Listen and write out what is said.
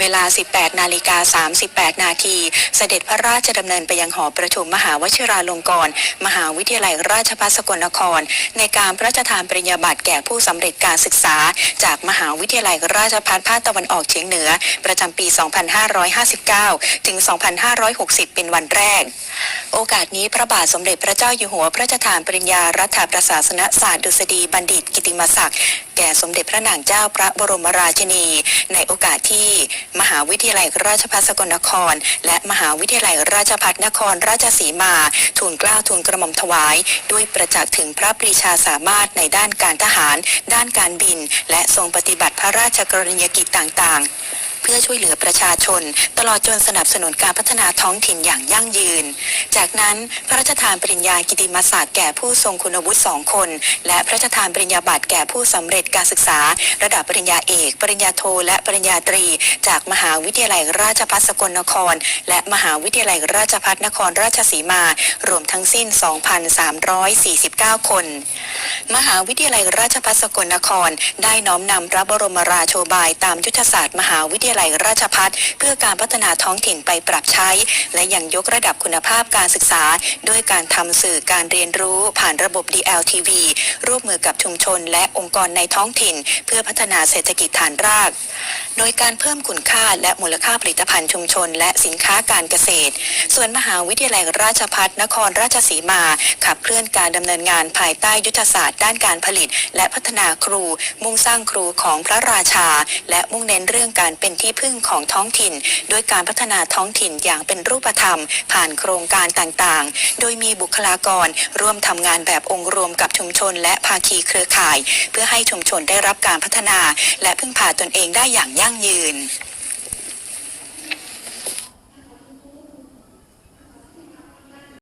เวลา 18 นาฬิกา 38 นาที เสด็จพระราชดำเนินไปยังหอประชุมมหาวชิราลงกรณ์มหาวิทยาลัยราชภัฏสกลนคร ในการพระราชทานปริญญาบัตรแก่ผู้สำเร็จการศึกษา จากมหาวิทยาลัยราชภัฏภาคตะวันออกเฉียงเหนือ ประจำปี 2559 ถึง 2560 เป็นวันแรก โอกาสนี้พระบาทสมเด็จพระเจ้าอยู่หัวพระราชทานปริญญารัฐประศาสนศาสตร์ดุษฎีบัณฑิตกิติมศักดิ์ แก่สมเด็จพระนางเจ้าพระบรมราชินี ในโอกาสที่มหาวิทยาลัยราชภัฏสกลนคร และมหาวิทยาลัยราชภัฏนครราชสีมา ทูลเกล้าทูลกระหม่อมถวาย ด้วยประจักษ์ถึงพระปรีชาสามารถในด้านการทหาร ด้านการบิน และทรงปฏิบัติพระราชกรณียกิจต่างๆ พื่อช่วยเหลือประชาชน ตลอดจนสนับสนุนการพัฒนาท้องถิ่นอย่างยั่งยืน จากนั้นพระราชทานปริญญากิติมศักดิ์แก่ผู้ทรงคุณวุฒิสองคน และพระราชทานปริญญาบัตรแก่ผู้สำเร็จการศึกษา ระดับปริญญาเอก ปริญญาโท และปริญญาตรี จากมหาวิทยาลัยราชภัฏสกลนคร และมหาวิทยาลัยราชภัฏนครราชสีมา รวมทั้งสิ้น 2,349 คน มหาวิทยาลัยราชภัฏสกลนคร ได้น้อมนำพระบรมราโชบายตามยุทธศาสตร์มหาวิทยาลัยราชพัฒเพื่อการพัฒนาท้องถิ่นไปปรับใช้ และยังยกระดับคุณภาพการศึกษา ด้วยการทำสื่อการเรียนรู้ผ่านระบบ DLTV ร่วมมือกับชุมชนและองค์กรในท้องถิ่น เพื่อพัฒนาเศรษฐกิจฐานราก โดยการเพิ่มคุณค่าและมูลค่าผลิตภัณฑ์ชุมชน และสินค้าการเกษตร ส่วนมหาวิทยาลัยราชภัฏนครราชสีมา ขับเคลื่อนการดำเนินงานภายใต้ยุทธศาสตร์ด้านการผลิต และพัฒนาครู มุ่งสร้างครูของพระราชา และมุ่งเน้นเรื่องการเป็นที่พึ่งของท้องถิ่นโดยการพัฒนาท้องถิ่นอย่างเป็นรูปธรรม ผ่านโครงการต่างๆ โดยมีบุคลากรร่วมทำงานแบบองค์รวมกับชุมชน และภาคีเครือข่าย เพื่อให้ชุมชนได้รับการพัฒนา และพึ่งพาตนเองได้อย่างยั่งยืน